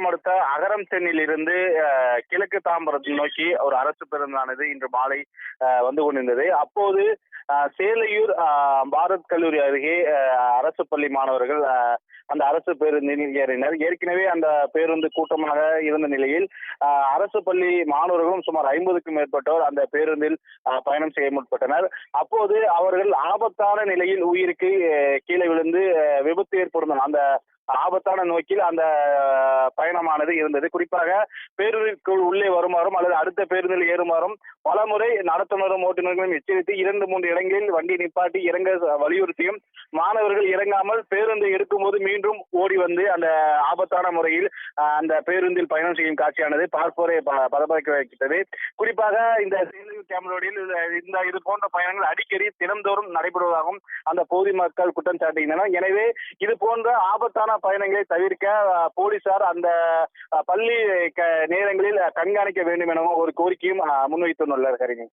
சேலம் அடுத்த அகரம் சென்னில் இருந்து கிழக்கு தாம்பரத்தை நோக்கி ஒரு அரசு பேருந்தானது இன்று மாலை அஹ், வந்து கொண்டிருந்தது. அப்போது சேலையூர் பாரத் கல்லூரி அருகே அரசு பள்ளி மாணவர்கள் அஹ், அந்த அரசு பேருந்தில் ஏறினர். ஏற்கனவே அந்த பேருந்து கூட்டமாக இருந்த நிலையில் அரசு பள்ளி மாணவர்களும் சுமார் ஐம்பதுக்கும் மேற்பட்டோர் அந்த பேருந்தில் அஹ், பயணம் செய்ய முற்பட்டனர். அப்போது அவர்கள் ஆபத்தான நிலையில் உயிருக்கு கீழே விழுந்து விபத்து ஏற்படும் அந்த ஆபத்தான நோக்கில் அந்த பயணமானது இருந்தது. குறிப்பாக பேருந்திற்குள் உள்ளே வருமாறும் அல்லது அடுத்த பேருந்தில் ஏறுமாறும் பலமுறை நடத்துனரும் ஓட்டுநர்களும் எச்சரித்து இரண்டு மூன்று இடங்களில் வண்டி நிப்பாட்டி இறங்க வலியுறுத்தியும் மாணவர்கள் இறங்காமல் பேருந்தை எடுக்கும்போது மீண்டும் ஓடி வந்து அந்த ஆபத்தான முறையில் அந்த பேருந்தில் பயணம் செய்யும் காட்சியானது பார்ப்போரை ப- பரபரக்க வைக்கிறது குறிப்பாக இந்த கேமரோடியில் இந்த இது போன்ற பயணங்கள் அடிக்கடி தினந்தோறும் நடைபெறுவதாகவும் அந்த பகுதி மக்கள் குற்றம் சாட்டுகின்றனர். எனவே இது போன்ற ஆபத்தான பயணங்களை தவிர்க்க போலீசார் அந்த பள்ளி க- நேரங்களில் கண்காணிக்க வேண்டும் எனவும் ஒரு கோரிக்கையும் முன்வைத்துள்ளார் முன்வைத்துள்ளனர் ஹரிணி